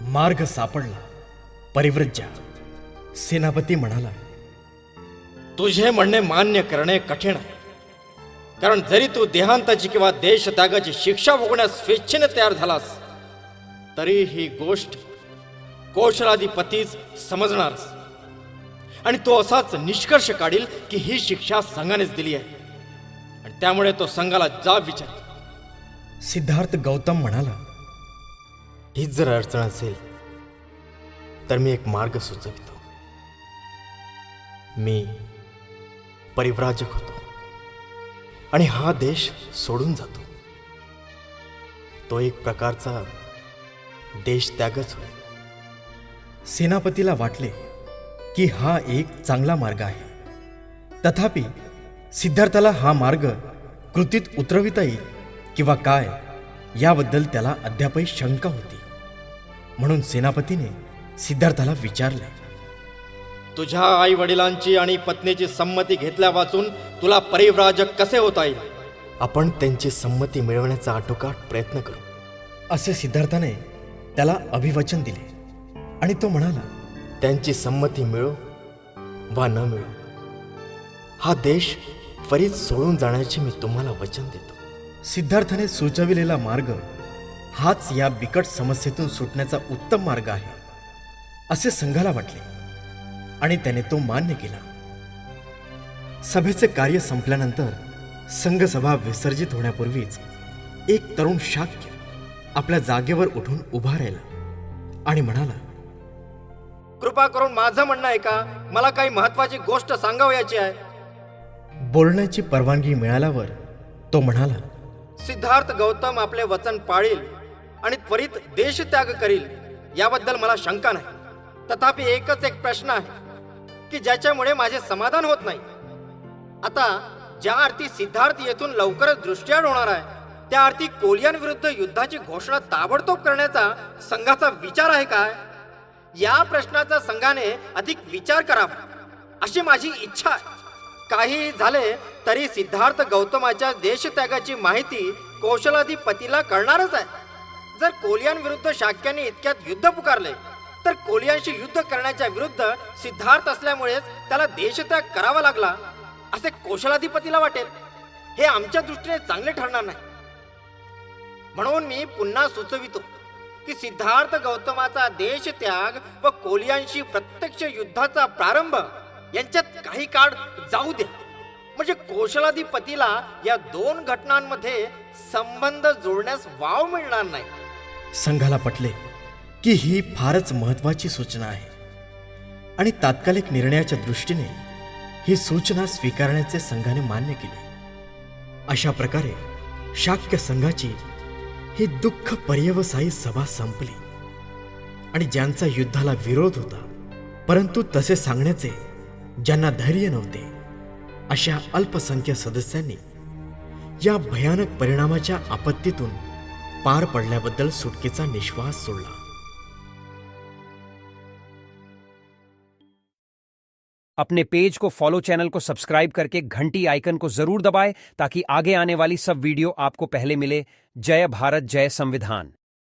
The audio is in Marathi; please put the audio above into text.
मार्ग सापडला. परिव्रज्या सेनापती म्हणाला तुझे म्हणणे मान्य करणे कठीण आहे. कारण जरी तू देहांताची किंवा देशत्यागाची शिक्षा भोगण्यास स्वेच्छेने तयार झालास तरी ही गोष्ट कौशलाधिपतीच समजणार आणि तो असाच निष्कर्ष काढील की ही शिक्षा संघानेच दिली आहे. आणि त्यामुळे तो संघाला जाब विचार सिद्धार्थ गौतम म्हणाला हीच जर अडचण असेल तर मी एक मार्ग सुचवितो. मी परिव्राजक होतो. आणि हा देश सोडून जातो. तो एक प्रकारचा देश त्यागच होय सेनापतीला वाटले की हा एक चांगला मार्ग आहे. तथापि सिद्धार्थाला हा मार्ग कृतीत उतरविता येईल किंवा काय याबद्दल त्याला अद्यापही शंका होती. म्हणून सेनापतीने सिद्धार्थाला विचारले तुझ्या आई वडिलांची आणि पत्नीची संमती घेतल्या वाचून तुला परिव्राजक कसे होता येईल? आपण त्यांची संमती मिळवण्याचा आटोकाट प्रयत्न करू असे सिद्धार्थाने त्याला अभिवचन दिले. आणि तो म्हणाला त्यांची संमती मिळो वा न मिळो हा देश त्वरित सोडून जाण्याचे मी तुम्हाला वचन देतो. सिद्धार्थाने सुचविलेला मार्ग हाच या बिकट समस्येतून सुटण्याचा उत्तम मार्ग आहे असे संघाला वाटले. आणि त्याने तो मान्य केला. सभेचे कार्य संपल्यानंतर संघसभा विसर्जित होण्यापूर्वीच एक तरुण शाक्य आपल्या जागेवर उठून उभा राहिला आणि म्हणाला कृपा करून माझं म्हणणं आहे का मला काही महत्वाची गोष्ट सांगावयाची आहे. बोलण्याची परवानगी मिळाल्यावर तो म्हणाला सिद्धार्थ गौतम आपले वचन पाळील. आणि त्वरित देशत्याग करील याबद्दल मला शंका नाही. तथापि एकच एक प्रश्न आहे की ज्याच्यामुळे माझे समाधान होत नाही. आता ज्या अर्थी सिद्धार्थ येथून लवकरच दृष्ट्याड होणार आहे त्या अर्थी कोलियन विरुद्ध युद्धाची घोषणा ताबडतोब करण्याचा संघाचा विचार आहे काय? या प्रश्नाचा संघाने अधिक विचार करावा अशी माझी इच्छा आहे. काही झाले तरी सिद्धार्थ गौतमाच्या देशत्यागाची माहिती कौशलाधिपतीला कळणारच आहे. जर कोलियान विरुद्ध शाक्याने इतक्यात युद्ध पुकारले तर कोलियांशी युद्ध करण्याच्या विरुद्ध सिद्धार्थ असल्यामुळेच त्याला देशत्याग करावा लागला असे कौशलाधिपतीला वाटेल. हे आमच्या दृष्टीने चांगले ठरणार नाही. म्हणून मी पुन्हा सुचवितो की सिद्धार्थ गौतमाचा देशत्याग व कोलियांशी प्रत्यक्ष युद्धाचा प्रारंभ यांच्यात काही काळ जाऊ द्या. म्हणजे कौशलाधिपतीला या दोन घटनांमध्ये संबंध जोडण्यास वाव मिळणार नाही. संघाला पटले की ही फारच महत्वाची सूचना आहे. आणि तात्कालिक निर्णयाच्या दृष्टीने ही सूचना स्वीकारण्याचे संघाने मान्य केले. अशा प्रकारे शाक्य संघाची ही दुःख पर्यवसायी सभा संपली. आणि ज्यांचा युद्धाला विरोध होता परंतु तसे सांगण्याचे ज्यांना धैर्य नव्हते अशा अल्पसंख्य सदस्यांनी या भयानक परिणामाच्या आपत्तीतून पार पडल्याबद्दल सुटके निश्वास सोडला. अपने पेज को फॉलो चैनल को सब्सक्राइब करके घंटी आइकन को ज़रूर दबाएँ ताकि आगे आने वाली सब वीडियो आपको पहले मिले. जय भारत, जय संविधान.